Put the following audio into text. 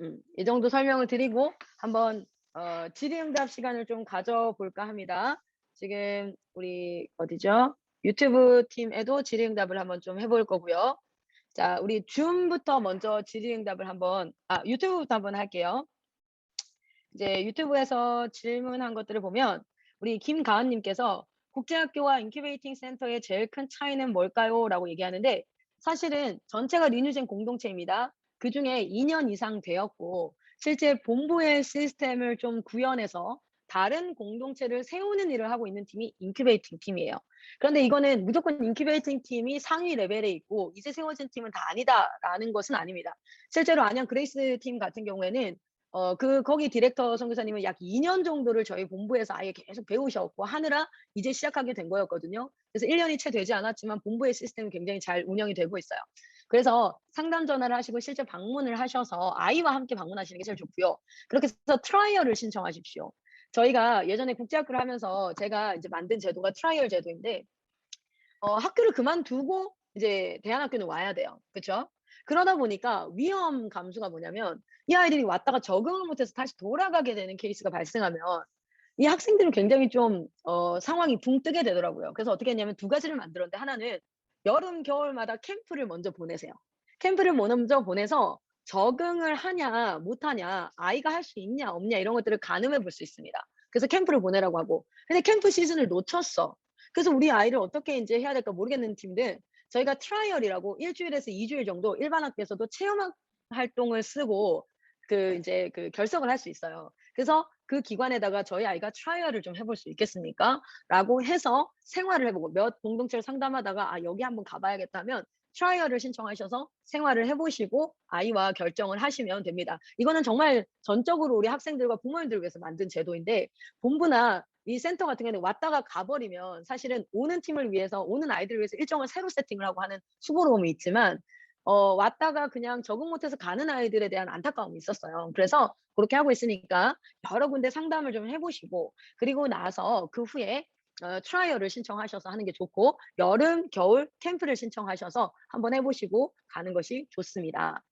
음. 이 정도 설명을 드리고 한번 어 질의응답 시간을 좀 가져볼까 합니다. 지금 우리 어디죠? 유튜브 팀에도 질의응답을 한번 좀 해볼 거고요. 자 우리 줌부터 먼저 질의응답을 한번 아 유튜브부터 한번 할게요. 이제 유튜브에서 질문한 것들을 보면 우리 김가은 님께서 "국제학교와 인큐베이팅 센터의 제일 큰 차이는 뭘까요?"라고 얘기하는데 사실은 전체가 리뉴젠 공동체입니다. 그중에 2년 이상 되었고 실제 본부의 시스템을 좀 구현해서 다른 공동체를 세우는 일을 하고 있는 팀이 인큐베이팅 팀이에요. 그런데 이거는 무조건 인큐베이팅 팀이 상위 레벨에 있고 이제 세워진 팀은 다 아니다라는 것은 아닙니다. 실제로 안양 그레이스 팀 같은 경우에는 어 그 거기 디렉터 선교사님은 약 2년 정도를 저희 본부에서 아예 계속 배우셨고 하느라 이제 시작하게 된 거였거든요. 그래서 1 년이 채 되지 않았지만 본부의 시스템이 굉장히 잘 운영이 되고 있어요. 그래서 상담 전화를 하시고 실제 방문을 하셔서 아이와 함께 방문하시는 게 제일 좋고요. 그렇게 해서 트라이얼을 신청하십시오. 저희가 예전에 국제학교를 하면서 제가 이제 만든 제도가 트라이얼 제도인데 어 학교를 그만두고 이제 대안학교는 와야 돼요. 그쵸? 그러다 보니까 위험 감수가 뭐냐면 이 아이들이 왔다가 적응을 못해서 다시 돌아가게 되는 케이스가 발생하면 이 학생들은 굉장히 좀 어 상황이 붕 뜨게 되더라고요. 그래서 어떻게 했냐면 두 가지를 만들었는데 하나는 여름, 겨울마다 캠프를 먼저 보내세요. 캠프를 먼저 보내서 적응을 하냐 못하냐, 아이가 할 수 있냐 없냐 이런 것들을 가늠해 볼 수 있습니다. 그래서 캠프를 보내라고 하고 근데 캠프 시즌을 놓쳤어. 그래서 우리 아이를 어떻게 인제 해야 될까 모르겠는 팀들 저희가 트라이얼이라고 1 주일에서 2 주일 정도 일반 학교에서도 체험 활동을 쓰고 그 인제 그 결석을 할 수 있어요. 그래서 그 기관에다가 "저희 아이가 트라이얼을 좀 해볼 수 있겠습니까?"라고 해서 생활을 해 보고 몇 공동체를 상담하다가 '아 여기 한번 가 봐야겠다.' 하면 트라이얼을 신청하셔서 생활을 해 보시고 아이와 결정을 하시면 됩니다. 이거는 정말 전적으로 우리 학생들과 부모님들을 위해서 만든 제도인데 본부나 이 센터 같은 경우에는 왔다가 가 버리면 사실은 오는 팀을 위해서 오는 아이들을 위해서 일정을 새로 세팅을 하고 하는 수고로움이 있지만 어 왔다가 그냥 적응 못해서 가는 아이들에 대한 안타까움이 있었어요. 그래서 고렇게 하고 있으니까 여러 군데 상담을 좀 해 보시고 그리고 나서 그 후에 어 트라이얼을 신청하셔서 하는 게 좋고 여름, 겨울 캠프를 신청하셔서 한번 해 보시고 가는 것이 좋습니다.